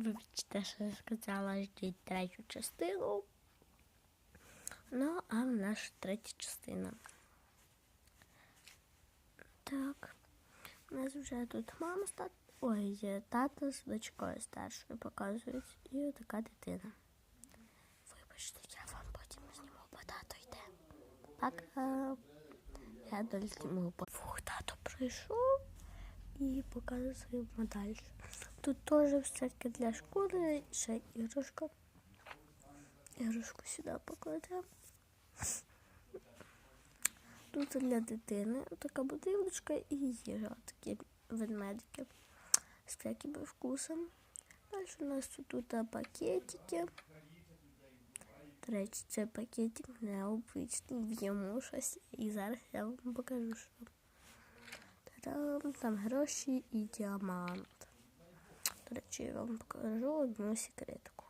Вибачте, що я сказала, ждіть третю частину. Ну, а в нас третя частина. Так. У нас вже тут мама з тат... Ой, тато з дочкою старшою показують. І така дитина. Вибачте, я вам потім зніму, бо тато йде. Пока. Я долі зніму. Фух, тато прийшов і показуємо далі. Тут теж всяке для школи, ще іграшка. Іграшку сюди покладемо. Тут для дитини така будиночка і їжа, такі ведмедики з всякими вкусами. Далі у нас тут, пакетики. Речі, цей пакетик необичний, в йому щось. І зараз я вам покажу, що. Та-дам, там гроші і діамант. До я вам покажу одну секретку.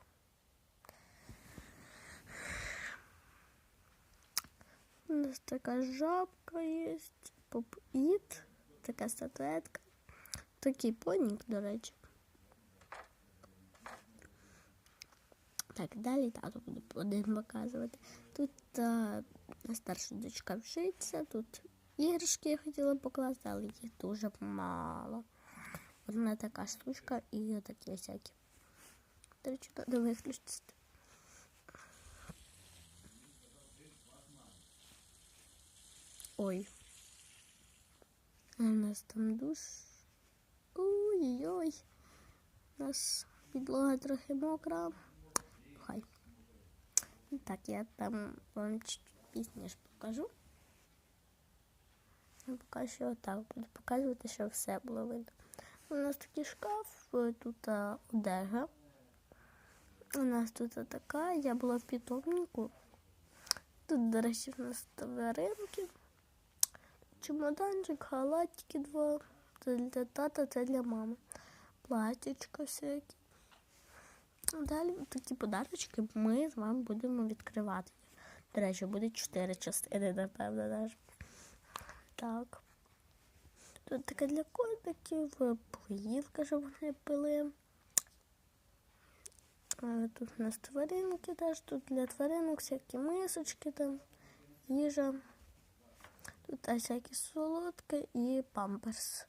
У нас така жабка є, поп-іт, така статуетка. Такий понік, до речі. Так, далі тато буде один показувати. Тут а, старша дочка вчиться, тут іграшки я хотіла покласти, але їх дуже мало. Одна така штучка і такі всякі. До речі, треба виключити. Ой. У нас там душ. Ой-ой. У нас підлога трохи мокра. Хай. Так, я там вам пізніше покажу. Я поки що так буду показувати, щоб все було видно. У нас такий шкаф, е, тут а, одежа. У нас тут така, я була в питомнику. Тут, до речі, у нас тваринки. Чемоданчик, халатики два. Це для тата, це для мами. Платічка всякі. Далі такі подарочки ми з вами будемо відкривати. До речі, буде чотири частини, напевно, навіть. Так. Тут таке для котиків, поїлка, щоб вони пили. Тут у нас тваринки теж, тут для тваринок всякі мисочки там, їжа. Тут а, всякі солодкі і памперс.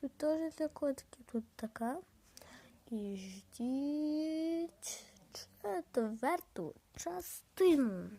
Тут теж для котиків, тут така. І ждіть четверту частину.